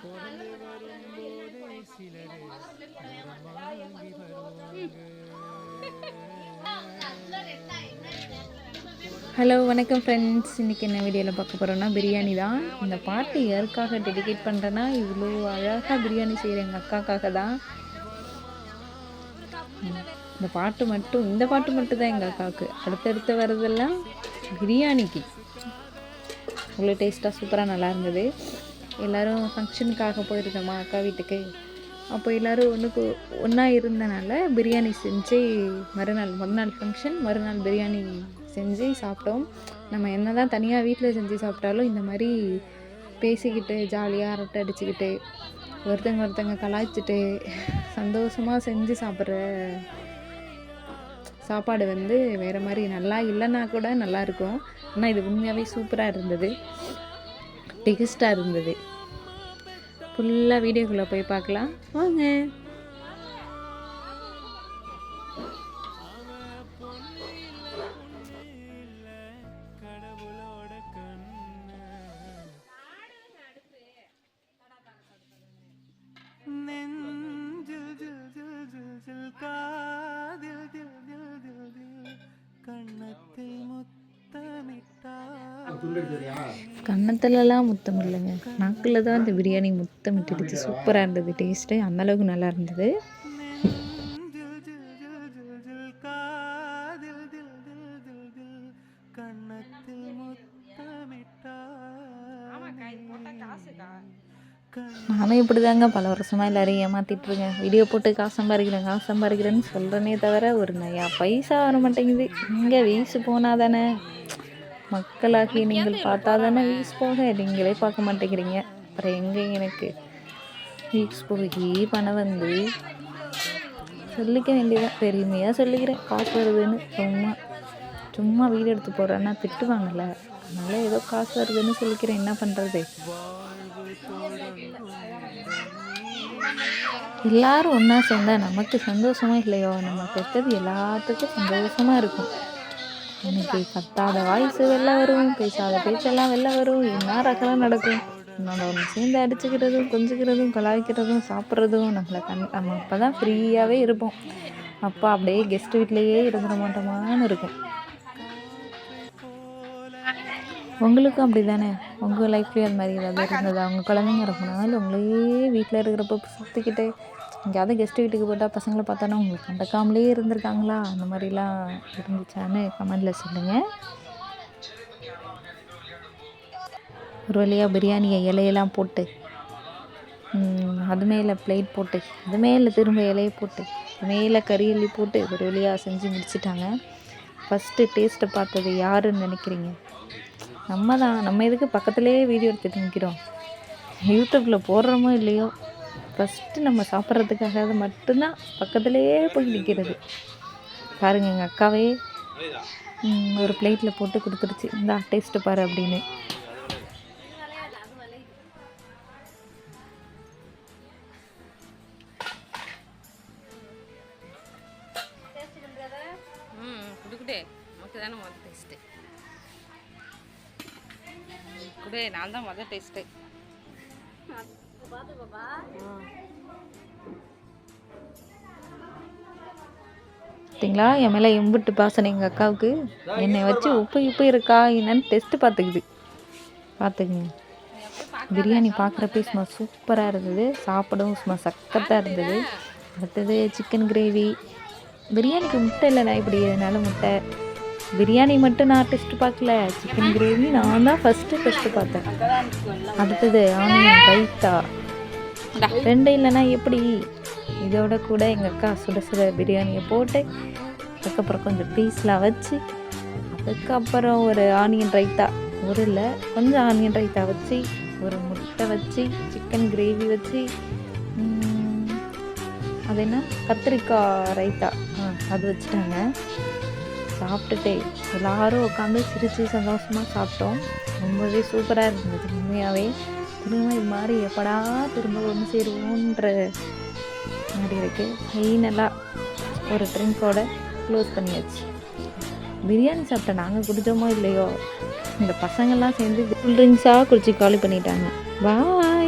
Hello வணக்கம் friends இன்றைக்கி என்ன வீடியோவில் பார்க்க போகிறோன்னா பிரியாணி தான். இந்த பாட்டு யாருக்காக டெடிகேட் பண்ணுறேன்னா இவ்வளோ அழகாக பிரியாணி செய்கிற எங்கள் அக்காக்காக தான். இந்த பாட்டு மட்டும் இந்த பாட்டு மட்டும் தான் எங்கள் அக்காவுக்கு. அடுத்தடுத்து வர்றதெல்லாம் பிரியாணிக்கு. அவ்வளோ டேஸ்ட்டாக சூப்பராக நல்லா இருந்தது. எல்லோரும் ஃபங்க்ஷனுக்காக போயிருந்தோமா அக்கா வீட்டுக்கு. அப்போ எல்லோரும் ஒன்றுக்கு ஒன்றா இருந்தனால பிரியாணி செஞ்சு மறுநாள் மறுநாள் ஃபங்க்ஷன் மறுநாள் பிரியாணி செஞ்சு சாப்பிட்டோம். நம்ம என்ன தான் தனியாக வீட்டில் செஞ்சு சாப்பிட்டாலும் இந்த மாதிரி பேசிக்கிட்டு ஜாலியாக அரட்டை அடிச்சுக்கிட்டு ஒருத்தங்க ஒருத்தங்க கலாய்ச்சிட்டு சந்தோஷமாக செஞ்சு சாப்பிட்ற சாப்பாடு வந்து வேறு மாதிரி நல்லா இல்லைன்னா கூட நல்லாயிருக்கும் ஆனால் இது உண்மையாகவே சூப்பராக இருந்தது. டேஸ்ட்டாக இருந்தது. ஃபுல்லாக வீடியோக்குள்ளே போய் பார்க்கலாம். வாங்க. கன்னத்துலலாம் முத்தம் இல்லைங்க. நாக்கில் தான் இந்த பிரியாணி முத்தம் விட்டுடுச்சு சூப்பராக இருந்தது டேஸ்ட்டு. அந்தளவுக்கு நல்லா இருந்தது. நானும் இப்படி தாங்க பல வருஷமாக எல்லோரும் ஏமாற்றிட்டுருக்கேன் வீடியோ போட்டு காசு சம்பாதிக்கிறேன் காசு சம்பாதிக்கிறேன்னு சொல்கிறேனே தவிர ஒரு நயா பைசா வர மாட்டேங்குது. இங்கே வீசு போனால் தானே. மக்களாகி நீங்கள் பார்த்தா தானே வீஸ் போக? நீங்களே பார்க்க மாட்டேங்கிறீங்க. அப்புறம் எங்கே எனக்கு? வீக்ஸ் போகி பணம் வந்து சொல்லிக்க வேண்டியதான் பெருமையாக சொல்லிக்கிறேன். காசு வருதுன்னு. சும்மா சும்மா வீடு எடுத்து போகிறேன்னா திட்டுவாங்கல்ல. அதனால் ஏதோ காசு வருதுன்னு சொல்லிக்கிறேன். என்ன பண்ணுறது எல்லாரும் ஒன்றா சேர்ந்தால் நமக்கு சந்தோஷமா இல்லையோ? நம்ம பெற்றது எல்லாத்துக்கும் சந்தோஷமாக இருக்கும். எனக்கு கத்தாத வாய்ஸ் வெளில வரும் பேசாத பேச்செல்லாம் வெளில வரும். என்ன ரகலாம் நடக்கும்? என்னோட ஒன்று சேர்ந்து அடிச்சுக்கிறதும் கொஞ்சிக்கிறதும் கலாய்க்கிறதும் சாப்பிட்றதும் நம்மளை கண் நம்ம அப்போ தான் ஃப்ரீயாகவே இருப்போம். அப்போ அப்படியே கெஸ்ட் வீட்லேயே இருந்துட மாட்டோமான்னு இருக்கும். உங்களுக்கும் அப்படி தானே உங்கள் லைஃப்லேயும் அது மாதிரி ஏதாவது இருந்ததா? உங்கள் குழந்தைங்க இருக்கணும் உங்களையே வீட்டில் இருக்கிறப்ப சுற்றிக்கிட்டு எங்கேயாவது கெஸ்ட் வீட்டுக்கு போட்டால் பசங்களை பார்த்தானா உங்களுக்கு கண்டுக்காமலே இருந்திருக்காங்களா? அந்த மாதிரிலாம் இருந்துச்சான்னு கமெண்டில் சொல்லுங்கள் ஒரு வழியாக பிரியாணியை இலையெல்லாம் போட்டு அது மேலே பிளேட் போட்டு அது மேலே திரும்ப இலையை போட்டு மேலே கறி அள்ளி போட்டு ஒரு வழியாக செஞ்சு முடிச்சிட்டாங்க. ஃபஸ்ட்டு டேஸ்ட்டை பார்த்தது யாருன்னு நினைக்கிறீங்க? நம்ம தான் நம்ம எதுக்கு பக்கத்துலேயே வீடியோ எடுத்துட்டு நிற்கிறோம் யூடியூப்பில் போடுறோமோ இல்லையோ? ஃபஸ்ட்டு நம்ம சாப்பிட்றதுக்காக அது மட்டும்தான் பக்கத்துலேயே போய் நிற்கிறது பாருங்க எங்கள் அக்காவே ஒரு பிளேட்டில் போட்டு கொடுத்துருச்சு. இந்தா டேஸ்ட்டு பாரு அப்படின்னு. நான் தான் மொதல் தானே டேஸ்ட்டு பார்த்தீங்களா என் மேலே எம்பிட்டு பாசனை எங்கள் அக்காவுக்கு என்னை வச்சு உப்பு உப்பு இருக்கா என்னன்னு டெஸ்ட்டு பார்த்துக்குது பார்த்துக்குங்க பிரியாணி பார்க்குறப்பே சும்மா சூப்பராக இருந்தது சாப்பிடவும் சும்மா சக்கத்தாக இருந்தது அடுத்தது சிக்கன் கிரேவி பிரியாணிக்கு முட்டை இல்லைண்ணா இப்படி எதனால முட்டை பிரியாணி மட்டும் நான் டெஸ்ட் பார்க்கல. சிக்கன் கிரேவி நான் தான் ஃபஸ்ட்டு டெஸ்ட்டு பார்த்தேன். அடுத்தது ஆனியன் ரைத்தா ரெண்டு இல்லைன்னா எப்படி? இதோட கூட எங்கள் அக்கா சுட சுட பிரியாணியை போட்டு அதுக்கப்புறம் கொஞ்சம் பீஸ்லாம் வச்சு அதுக்கப்புறம் ஒரு ஆனியன் ரைத்தா ஒரு இல்லை கொஞ்சம் ஆனியன் ரைத்தா வச்சு ஒரு முட்டை வச்சு சிக்கன் கிரேவி வச்சு அது என்ன? கத்திரிக்காய் ரைத்தா அது வச்சுட்டாங்க. சாப்பிட்டுட்டே எல்லாரும் உட்காந்து சிரித்து சந்தோஷமாக சாப்பிட்டோம். ரொம்பவே சூப்பராக இருந்தது உண்மையாகவே திரும்ப இது மாதிரி எப்படா திரும்ப ஒன்று சேருவோன்ற மாதிரி இருக்குது ஃபைனலாக ஒரு ட்ரிங்கோட க்ளோஸ் பண்ணியாச்சு. பிரியாணி சாப்பிட்ட நாங்கள் குடித்தோமோ இல்லையோ? இந்த பசங்கள்லாம் சேர்ந்து கூல் ட்ரிங்க்ஸாக குடிச்சு காலி பண்ணிட்டாங்க. பாய்